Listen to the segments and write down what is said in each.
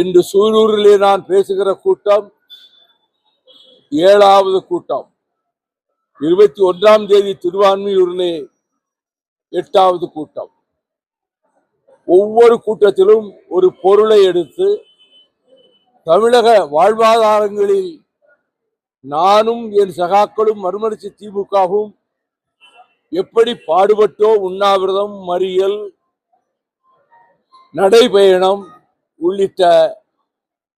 இன்று சூலூரிலே நான் பேசுகிற கூட்டம் ஏழாவது கூட்டம். இருபத்தி ஒன்றாம் தேதி திருவான்மையூரிலே எட்டாவது கூட்டம். ஒவ்வொரு கூட்டத்திலும் ஒரு பொருளை எடுத்து தமிழக வாழ்வாதாரங்களில் நானும் என் சகாக்களும் மறுமலர்ச்சி திமுகவும் எப்படி பாடுபட்டோ உண்ணாவிரதம் மறியல் நடைபயணம் உள்ளிட்ட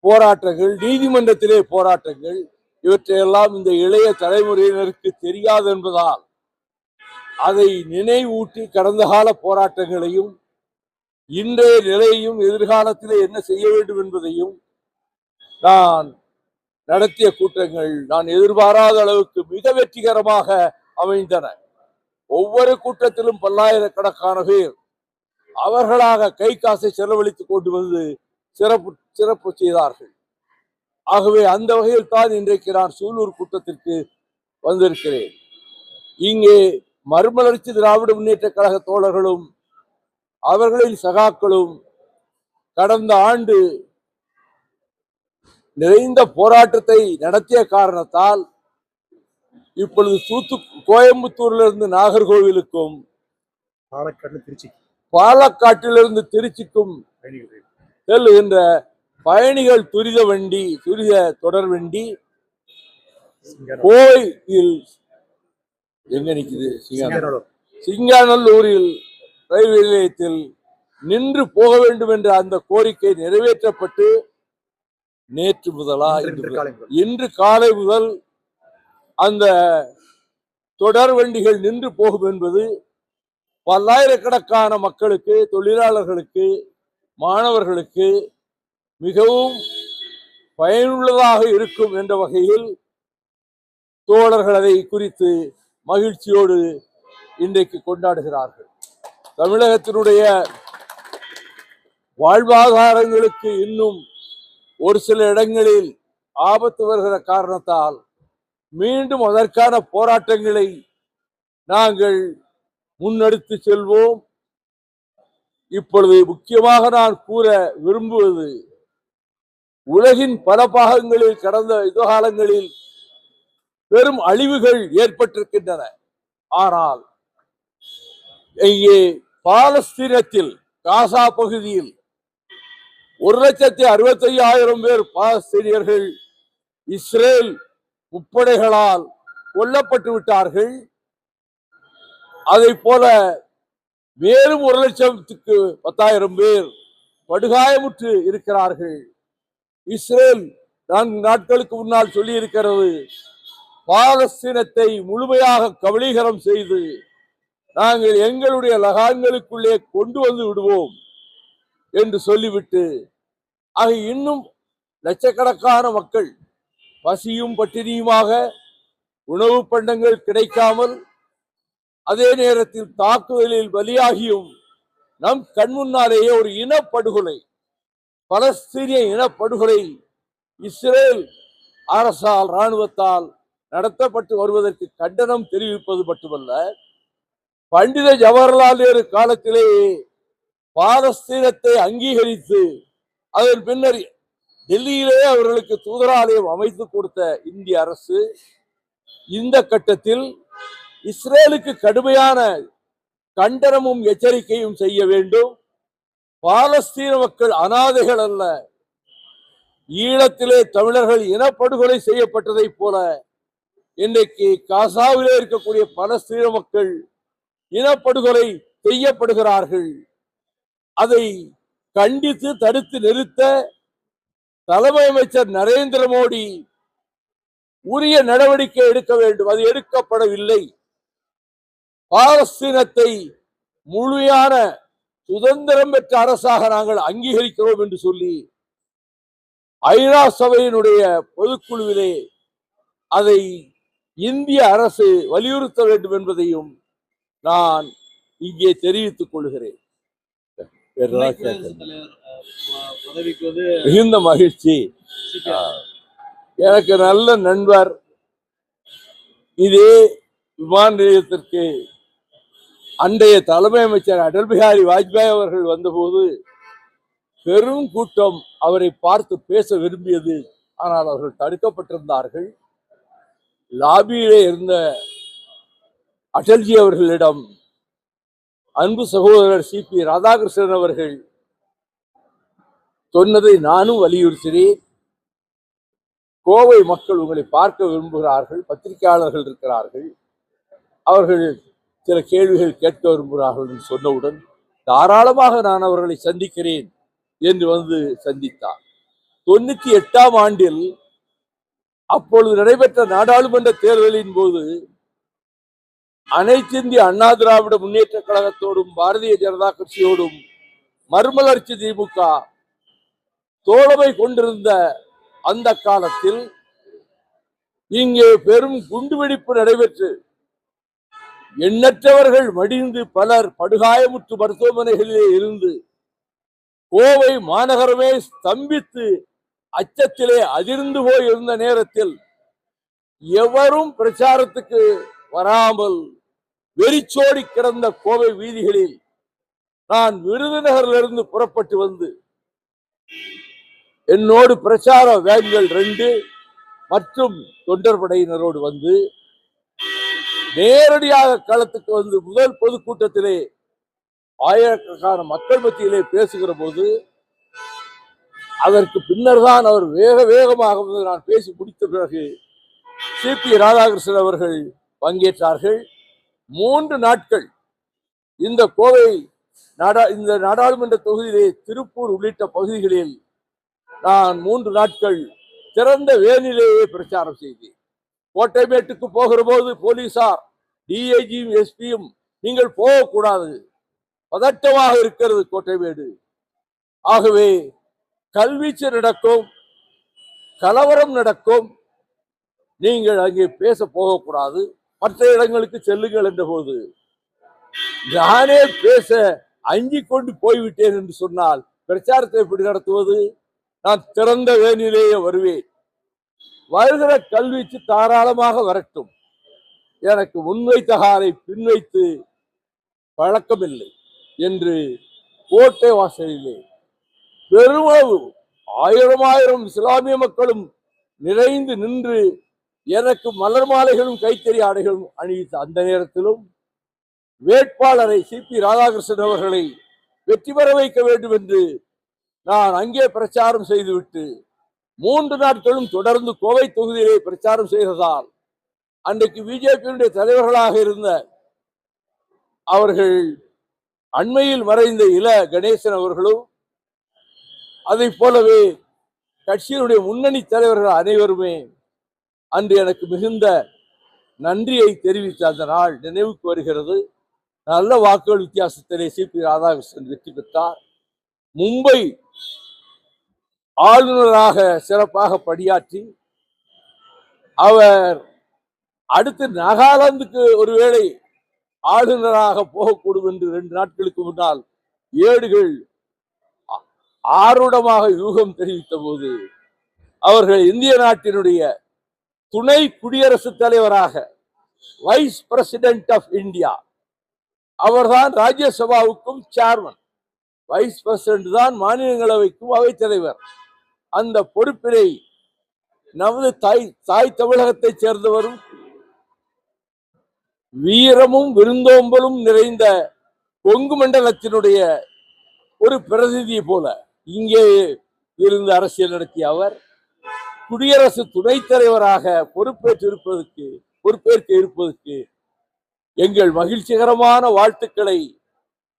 போராட்டங்கள் நீதிமன்றத்திலே போராட்டங்கள் இவற்றையெல்லாம் இந்த இளைய தலைமுறையினருக்கு தெரியாது என்பதால் அதை நினைவூட்டி கடந்த கால போராட்டங்களையும் இன்றைய நிலையையும் எதிர்காலத்தில் என்ன செய்ய வேண்டும் என்பதையும் நான் நடத்திய கூட்டங்கள் நான் எதிர்பாராத அளவுக்கு மிக வெற்றிகரமாக அமைந்தன. ஒவ்வொரு கூட்டத்திலும் பல்லாயிரக்கணக்கான பேர் அவர்களாக கை காசை செலவழித்துக் கொண்டு வந்து சிறப்பு சிறப்பு செய்தார்கள். ஆகவே அந்த வகையில் தான் இன்றைக்கு நான் சூலூர் கூட்டத்திற்கு வந்திருக்கிறேன். இங்கே மறுமலர்ச்சி திராவிட முன்னேற்ற கழக தோழர்களும் அவர்களின் சகாக்களும் கடந்த ஆண்டு நிறைந்த போராட்டத்தை நடத்திய காரணத்தால் இப்பொழுது தூத்து கோயம்புத்தூரிலிருந்து நாகர்கோவிலுக்கும் பாலக்காடு திருச்சி பாலக்காட்டிலிருந்து திருச்சிக்கும் செல்லுகின்ற பயணிகள் துரித வண்டி துரித தொடர் வண்டி. கோயில் எங்க. சிங்காரம். சிங்காநல்லூரில் ரயில்வே நிலையத்தில் நின்று போக வேண்டும் என்ற அந்த கோரிக்கை நிறைவேற்றப்பட்டு நேற்று முதல். இன்று காலை முதல் அந்த தொடர் வண்டிகள் நின்று போகும் என்பது பல்லாயிரக்கணக்கான மக்களுக்கு தொழிலாளர்களுக்கு மாணவர்களுக்கு மிகவும் பயனுள்ளதாக இருக்கும் என்ற வகையில் தோழர்கள் அதை குறித்து மகிழ்ச்சியோடு இன்றைக்கு கொண்டாடுகிறார்கள். தமிழகத்தினுடைய வாழ்வாதாரங்களுக்கு இன்னும் ஒரு சில இடங்களில் ஆபத்து வருகிற காரணத்தால் மீண்டும் அதற்கான போராட்டங்களை நாங்கள் முன்னெடுத்து செல்வோம். இப்பொழுது முக்கியமாக நான் கூற விரும்புவது உலகின் பல பாகங்களில் கடந்த யுககாலங்களில் பெரும் அழிவுகள் ஏற்பட்டிருக்கின்றன. ஆனால் இங்கே பாலஸ்தீனத்தில் காசா பகுதியில் ஒரு லட்சத்தி அறுபத்தி ஐயாயிரம் பேர் பாலஸ்தீனியர்கள் இஸ்ரேல் முப்படைகளால் கொல்லப்பட்டு விட்டார்கள். அதை போல மேலும் ஒரு லட்சத்துக்கு பத்தாயிரம் பேர் படுகாயமுற்று இருக்கிறார்கள். இஸ்ரேல் நான்கு நாட்களுக்கு முன்னால் சொல்லி இருக்கிறது பாலஸ்தீனத்தை முழுமையாக கபலீகரம் செய்து நாங்கள் எங்களுடைய லகான்களுக்குள்ளே கொண்டு வந்து விடுவோம் என்று சொல்லிவிட்டு ஆக இன்னும் லட்சக்கணக்கான மக்கள் பசியும் பட்டினியுமாக உணவு பண்டங்கள் கிடைக்காமல் அதே நேரத்தில் தாக்குதலில் பலியாகியும் நம் கண்முன்னாலேயே ஒரு இனப்படுகொலை பலஸ்தீனிய இனப்படுகொலை இஸ்ரேல் அரசால் இராணுவத்தால் நடத்தப்பட்டு வருவதற்கு கண்டனம் தெரிவிப்பது மட்டுமல்ல பண்டித ஜவஹர்லால் நேரு காலத்திலேயே பாலஸ்தீனத்தை அங்கீகரித்து அதன் பின்னர் டெல்லியிலே அவர்களுக்கு தூதராலயம் அமைத்து கொடுத்த இந்திய அரசு இந்த கட்டத்தில் இஸ்ரேலுக்கு கடுமையான கண்டனமும் எச்சரிக்கையும் செய்ய வேண்டும். பாலஸ்தீன மக்கள் அனாதைகள் அல்ல. ஈழத்திலே தமிழர்கள் இனப்படுகொலை செய்யப்பட்டதைப் போல இன்றைக்கு காசாவிலே இருக்கக்கூடிய பலஸ்தீன மக்கள் இனப்படுகொலை செய்யப்படுகிறார்கள். அதை கண்டித்து தடுத்து நிறுத்த தலைமை அமைச்சர் நரேந்திர மோடி உரிய நடவடிக்கை எடுக்க வேண்டும். அது எடுக்கப்படவில்லை. பாலஸ்தீனத்தை முழுமையான சுதந்திரம் பெற்ற அரசாக நாங்கள் அங்கீகரிக்கிறோம் என்று சொல்லி ஐநா சபையினுடைய பொதுக்குழுவிலே அதை இந்திய அரசு வலியுறுத்த வேண்டும் என்பதையும் நான் இங்கே தெரிவித்துக் கொள்கிறேன். மிகுந்த மகிழ்ச்சி. எனக்கு நல்ல நண்பர். இதே விமான நிலையத்திற்கு அன்றைய தலைமை அமைச்சர் அடல் பிகாரி வாஜ்பாய் அவர்கள் வந்தபோது பெரும் கூட்டம் அவரை பார்த்து பேச விரும்பியது. ஆனால் அவர்கள் தடுக்கப்பட்டிருந்தார்கள். லாபியிலே இருந்த அடல்ஜி அவர்களிடம் அன்பு சகோதரர் சி பி ராதாகிருஷ்ணன் அவர்கள் சொன்னதை நானும் வலியுறுத்தினேன். கோவை மக்கள் உங்களை பார்க்க விரும்புகிறார்கள் பத்திரிகையாளர்கள் இருக்கிறார்கள். அவர்கள் சில கேள்விகள் கேட்க விரும்புகிறார்கள் என்று சொன்னவுடன் தாராளமாக நான் அவர்களை சந்திக்கிறேன் என்று வந்து சந்தித்தார். தொண்ணூத்தி எட்டாம் ஆண்டில் அப்பொழுது நடைபெற்ற நாடாளுமன்ற தேர்தலின் போது அனைத்திந்திய அண்ணா திராவிட முன்னேற்ற கழகத்தோடும் பாரதிய ஜனதா கட்சியோடும் மறுமலர்ச்சி திமுக தோழமை கொண்டிருந்த அந்த காலத்தில் இங்கே பெரும் குண்டுவெடிப்பு நடைபெற்று எண்ணற்றவர்கள் மடிந்து பலர் படுகாயமுற்று மருத்துவமனைகளிலே இருந்து கோவை மாநகரமே ஸ்தம்பித்து அச்சத்திலே அதிர்ந்து போய் இருந்த நேரத்தில் எவரும் பிரச்சாரத்துக்கு வராமல் வெறிச்சோடி கிடந்த கோவை வீதிகளில் நான் விருதுநகரிலிருந்து புறப்பட்டு வந்து என்னோடு பிரச்சார வேன்கள் ரெண்டு மற்றும் தொண்டர் படையினரோடு வந்து நேரடியாக களத்துக்கு வந்து முதல் பொதுக்கூட்டத்திலே ஆயிரக்கணக்கான மக்கள் மத்தியிலே பேசுகிற போது அதற்கு பின்னர் தான் அவர் வேக வேகமாக நான் பேசி முடித்த பிறகு சிபி ராதாகிருஷ்ணன் அவர்கள் பங்கேற்றார்கள். மூன்று நாட்கள் இந்த கோவை நாடா இந்த நாடாளுமன்ற தொகுதியிலே திருப்பூர் உள்ளிட்ட பகுதிகளில் நான் மூன்று நாட்கள் திறந்த வேனிலேயே பிரச்சாரம் செய்தேன். கோட்டைமேட்டுக்கு போகிற போது போலீசார் டிஐஜியும் எஸ்பியும் நீங்கள் போகக்கூடாது. பதட்டமாக இருக்கிறது கோட்டைமேடு. ஆகவே கல்வீச்சு நடக்கும் கலவரம் நடக்கும். நீங்கள் அங்கே பேச போகக்கூடாது. மற்ற இடங்களுக்கு செல்லுங்கள் என்ற போது. நானே பேச அஞ்சி கொண்டு போய்விட்டேன் என்று சொன்னால் பிரச்சாரத்தை எப்படி நடத்துவது? நான் திறந்த வேனிலேயே வருவேன். வருகிற கல்வீச்சு தாராளமாக வரட்டும். எனக்கு முன்வைத்த பின்வைத்து பழக்கமில்லை என்று கோட்டை வாசலிலே பெருமளவு ஆயிரம் ஆயிரம் இஸ்லாமிய மக்களும் நிறைந்து நின்று எனக்கு மலர் மாலைகளும் கைத்தறி ஆடைகளும் அணிவித்த அந்த நேரத்திலும் வேட்பாளரை சி. பி. ராதாகிருஷ்ணன் அவர்களை வெற்றி பெற வைக்க வேண்டும் என்று நான் அங்கே பிரச்சாரம் செய்துவிட்டு மூன்று நாட்களும் தொடர்ந்து கோவை தொகுதியிலே பிரச்சாரம் செய்ததால் அன்றைக்கு பிஜேபியினுடைய தலைவர்களாக இருந்த அவர்கள் அண்மையில் மறைந்த இள கணேசன் அவர்களும் அதை போலவே கட்சியினுடைய முன்னணி தலைவர்கள் அனைவருமே அன்று எனக்கு மிகுந்த நன்றியை தெரிவித்த அந்த நாள் நினைவுக்கு வருகிறது. நல்ல வாக்குகள் வித்தியாசத்திலே சிபி ராதாகிருஷ்ணன் வெற்றி பெற்றார். மும்பை ஆளுநராக சிறப்பாக பணியாற்றி அவர் அடுத்து நாகாலாந்துக்கு ஒருவேளை ஆளுநராக போகக்கூடும் என்று ரெண்டு நாட்களுக்கு முன்னால் ஏடுகள் ஆ- ஆர்வமாக யூகம் தெரிவித்த போது அவர்கள் இந்திய நாட்டினுடைய துணை குடியரசுத் தலைவராக வைஸ் பிரசிடென்ட் ஆஃப் இந்தியா அவர்தான் ராஜ்யசபாவுக்கும் சேர்மன் வைஸ் பிரசிடென்ட் தான் மாநிலங்களவைக்கும் அவைத்தலைவர் அந்த பொறுப்பினை நமது தாய் தாய் தமிழகத்தைச் சேர்ந்தவரும் வீரமும் விருந்தோம்பலும் நிறைந்த கொங்கு மண்டலத்தினுடைய ஒரு பிரதிநிதி போல இங்கே இருந்து அரசியல் நடத்திய அவர் குடியரசு துணைத் தலைவராக பொறுப்பேற்றிருப்பதற்கு பொறுப்பேற்க இருப்பதற்கு எங்கள் மகிழ்ச்சிகரமான வாழ்த்துக்களை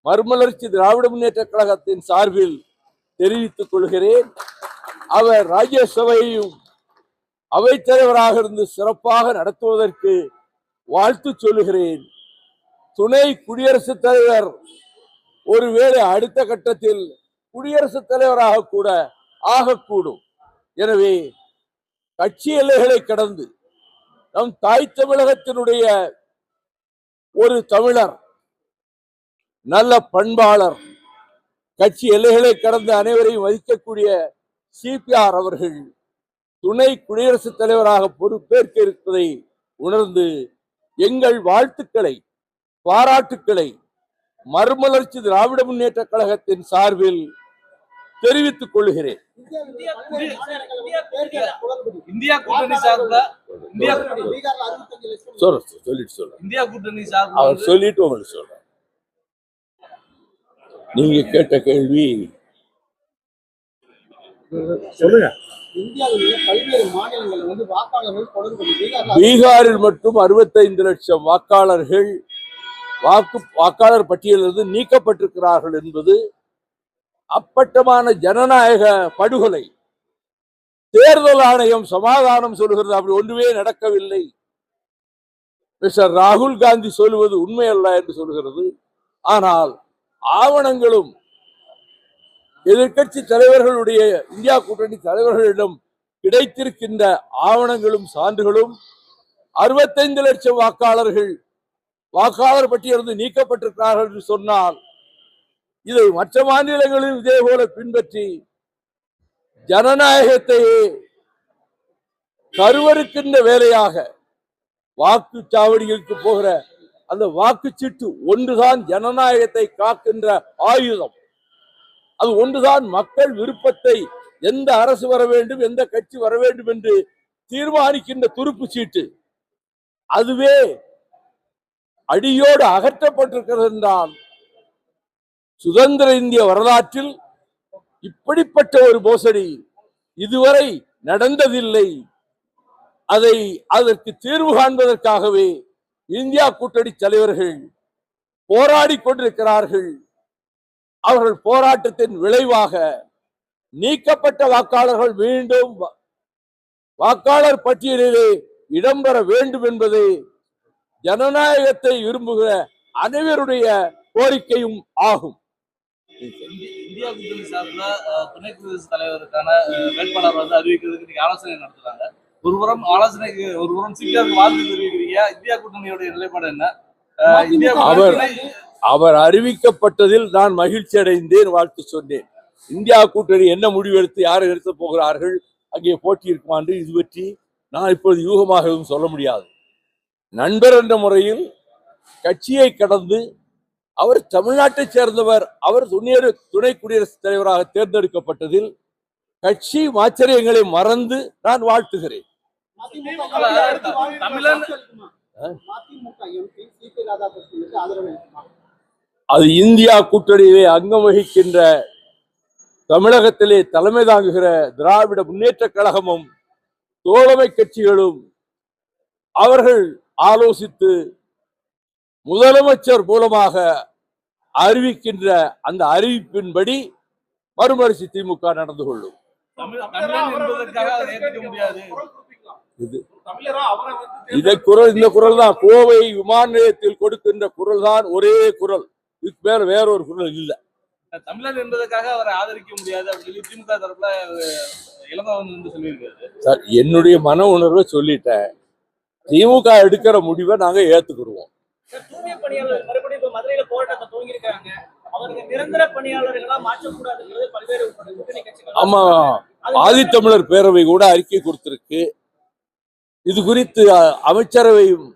மறுமலர்ச்சி திராவிட முன்னேற்ற கழகத்தின் சார்பில் தெரிவித்துக் கொள்கிறேன். அவர் ராஜ்யசபையையும் அவைத்தலைவராக இருந்து சிறப்பாக நடத்துவதற்கு வாழ்த்து சொல்லுகிறேன். துணை குடியரசுத் தலைவர் ஒருவேளை அடுத்த கட்டத்தில் குடியரசுத் தலைவராக கூட ஆகக்கூடும். எனவே கட்சி எல்லைகளை கடந்து நம் தாய் தமிழகத்தினுடைய ஒரு தமிழர் நல்ல பண்பாளர் கட்சி எல்லைகளை கடந்த அனைவரையும் மதிக்கக்கூடிய சிபிஆர் அவர்கள் துணை குடியரசுத் தலைவராக பொறுப்பேற்க இருப்பதை உணர்ந்து எங்கள் வாழ்த்துக்களை பாராட்டுக்களை மறுமலர்ச்சி திராவிட முன்னேற்ற கழகத்தின் சார்பில் தெரிவித்துக் கொள்கிறேன். இந்தியா கூட்டணி சொல்ற சொல்லிட்டு சொல்றேன். இந்தியா கூட்டணி அவர் வந்து சொல்லிட்டு உங்களுக்கு சொல்றேன். நீங்க கேட்ட கேள்வி சொல்லுங்க. பீகாரில் மட்டும் அறுபத்தைந்து லட்சம் வாக்காளர்கள் வாக்கு வாக்காளர் பட்டியலிருந்து நீக்கப்பட்டிருக்கிறார்கள் என்பது அப்பட்டமான ஜனநாயக படுகொலை. தேர்தல் ஆணையம் சமாதானம் சொல்கிறது அப்படி ஒன்றுமே நடக்கவில்லை. மிஸ்டர் ராகுல் காந்தி சொல்லுவது உண்மையல்ல என்று சொல்கிறது ஆனால் ஆவணங்களும் எதிர்க்கட்சி தலைவர்களுடைய இந்தியா கூட்டணி தலைவர்களிடம் கிடைத்திருக்கின்ற ஆவணங்களும் சான்றுகளும் அறுபத்தைந்து லட்சம் வாக்காளர்கள் வாக்காளர் பட்டியலிருந்து நீக்கப்பட்டிருக்கிறார்கள் என்று சொன்னால் இதை மற்ற மாநிலங்களிலும் இதே போல பின்பற்றி ஜனநாயகத்தையே கருவறுக்கின்ற வேலையாக வாக்குச்சாவடிகளுக்கு போகிற அந்த வாக்குச்சீட்டு ஒன்றுதான் ஜனநாயகத்தை காக்கின்ற ஆயுதம். அது ஒன்றுதான் மக்கள் விருப்பத்தை எந்த அரசு வர வேண்டும் எந்த கட்சி வர வேண்டும் என்று தீர்மானிக்கின்ற துருப்பு சீட்டு. அதுவே அடியோடு அகற்றப்பட்டிருக்கிறது என்றால் சுதந்திர இந்திய வரலாற்றில் இப்படிப்பட்ட ஒரு மோசடி இதுவரை நடந்ததில்லை. அதை அதற்கு தீர்வு காண்பதற்காகவே இந்தியா கூட்டணி தலைவர்கள் போராடி கொண்டிருக்கிறார்கள். அவர்கள் போராட்டத்தின் விளைவாக நீக்கப்பட்ட வாக்காளர்கள் மீண்டும் வாக்காளர் பட்டியலிலே இடம்பெற வேண்டும் என்பதே ஜனநாயகத்தை விரும்புகிற அனைவருடைய கோரிக்கையும் ஆகும். இந்தி- இந்தியா கூட்டணி அஹ், துணை குடியரசுத் தலைவருக்கான வேட்பாளர் வந்து அறிவிக்கிறதுக்கு நீங்க ஆலோசனை நடத்துறாங்க. ஒருபுறம் ஆலோசனைக்கு ஒருபுறம் சிபிஆருக்கு வாழ்த்து தெரிவிக்கிறீங்க. இந்தியா கூட்டணியோட நிலைப்பாடு என்ன? இந்தியா அவர் அறிவிக்கப்பட்டதில் நான் மகிழ்ச்சி அடைந்தேன் வாழ்த்து சொன்னேன் இந்தியா கூட்டணி என்ன முடிவெடுத்து யாரை எடுத்து போகிறார்கள் அங்கே போட்டி இருக்குமா என்று இது பற்றி நான் இப்பொழுது யூகமாக எதுவும் சொல்ல முடியாது நண்பர் என்ற முறையில் கட்சியை கடந்து அவர் தமிழ்நாட்டைச் சேர்ந்தவர் அவர் துணையரு துணை குடியரசுத் தலைவராக தேர்ந்தெடுக்கப்பட்டதில் கட்சி ஆச்சரியங்களை மறந்து நான் வாழ்த்துகிறேன் தமிழன் அளிக்குமா? மதிமுக எம்பி சி பி ராதாகிருஷ்ணனுக்கு ஆதரவு அளிக்குமா? அது இந்தியா கூட்டணியிலே அங்கம் வகிக்கின்ற தமிழகத்திலே தலைமை தாங்குகிற திராவிட முன்னேற்ற கழகமும் தோழமை கட்சிகளும் அவர்கள் ஆலோசித்து முதலமைச்சர் மூலமாக அறிவிக்கின்ற அந்த அறிவிப்பின்படி மறுமலர்ச்சி திமுக நடந்து கொள்ளும். தமிழ் தமிழன் என்பதற்காக அதை ஏற்றுக்க முடியாது. இது இதை குரல் இந்த குரல் தான் கோவை விமான நிலையத்தில் கொடுக்கின்ற குரல் தான் ஒரே குரல். இதுக்கு மேல வேற ஒரு குரல் இல்லை. தமிழன் என்பதற்காக அவரை ஆதரிக்க முடியாது அப்படின்னு திமுக தரப்புல அஹ், இளங்கோவன் வந்து சொல்லியிருக்காரு. சார் என்னுடைய மன உணர்வை சொல்லிட்டேன். திமுக எடுக்கிற முடிவை நாங்க ஏத்துக்கிடுவோம். தூய்மை பணியாளர் மறுபடியும் இப்ப மதுரையில போராட்டத்தை துவங்கி இருக்காங்க அவருக்கு நிரந்தர பணியாளர்களா மாற்றக்கூடாதுங்கிறது பல்வேறு கூட்டணி கட்சிகள். ஆமா ஆதித்தமிழர் பேரவை கூட அறிக்கை கொடுத்திருக்கு. இது குறித்து அமைச்சரவையும்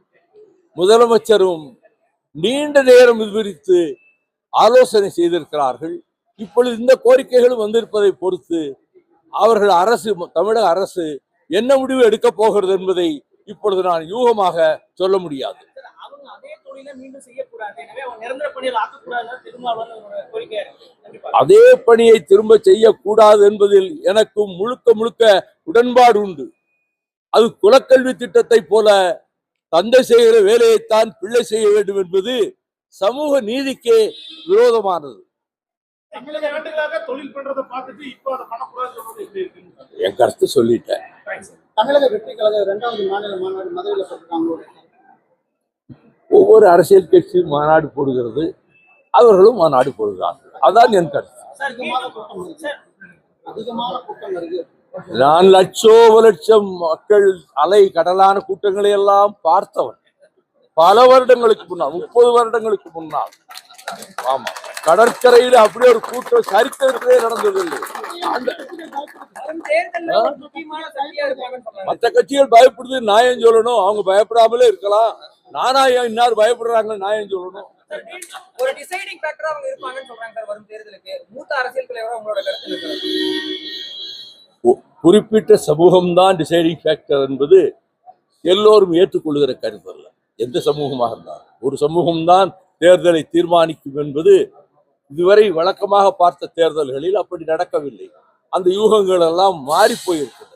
முதலமைச்சரும் நீண்ட நேரம் குறித்து ஆலோசனை செய்திருக்கிறார்கள். இப்பொழுது இந்த கோரிக்கைகளும் வந்திருப்பதை பொறுத்து அவர்கள் அரசு தமிழக அரசு என்ன முடிவு எடுக்கப் போகிறது என்பதை இப்பொழுது நான் யூகமாக சொல்ல முடியாது. அதே பணியை திரும்ப செய்யக்கூடாது என்பதில் எனக்கும் முழுக்க முழுக்க உடன்பாடு உண்டு. அது குலக்கல்வி திட்டத்தை போல தந்தை செய்கிற வேலையைத்தான் பிள்ளை செய்ய வேண்டும் என்பது சமூக நீதிக்கே விரோதமானது. என் கருத்து சொல்லிட்டேன். ஒவ்வொரு அரசியல் கட்சியும் மாநாடு போடுகிறது. அவர்களும் மாநாடு போடுகிறார்கள். அதான் என் கருத்து. அதிகமான கூட்டம் வருது. நான் லட்சோப லட்சம் மக்கள் அலை கடலான கூட்டங்களை எல்லாம் பார்த்தவன். பல வருடங்களுக்கு முன்னால் முப்பது வருடங்களுக்கு முன்னால். ஆமா. கடற்கரையில் அப்படியே ஒரு கூட்டம் சரித்திரத்திலே நடந்ததில்லை. அந்த மற்ற கட்சிகள் பயப்படுது நியாயம் சொல்லணும். அவங்க பயப்படாமலே இருக்கலாம். நானா ஏன் இன்னார் பயப்படுறாங்க நியாயம் சொல்லணும். ஒரு டிசைடிங் ஃபேக்டரா அவங்க இருப்பாங்கன்னு சொல்றாங்க சார் வரும் தேர்தலுக்கு. மூத்த அரசியல் தலைவரா உங்களோட கருத்து குறிப்பிட்ட சமூகம்தான் டிசைடிங் ஃபேக்டர் என்பது எல்லோரும் ஏற்றுக்கொள்கிற கருத்து அல்ல. எந்த சமூகமாக இருந்தாலும். ஒரு சமூகம்தான் தேர்தலை தீர்மானிக்கும் என்பது இதுவரை வழக்கமாக பார்த்த தேர்தல்களில் அப்படி நடக்கவில்லை. அந்த யூகங்கள் எல்லாம் மாறி போயிருக்கிறது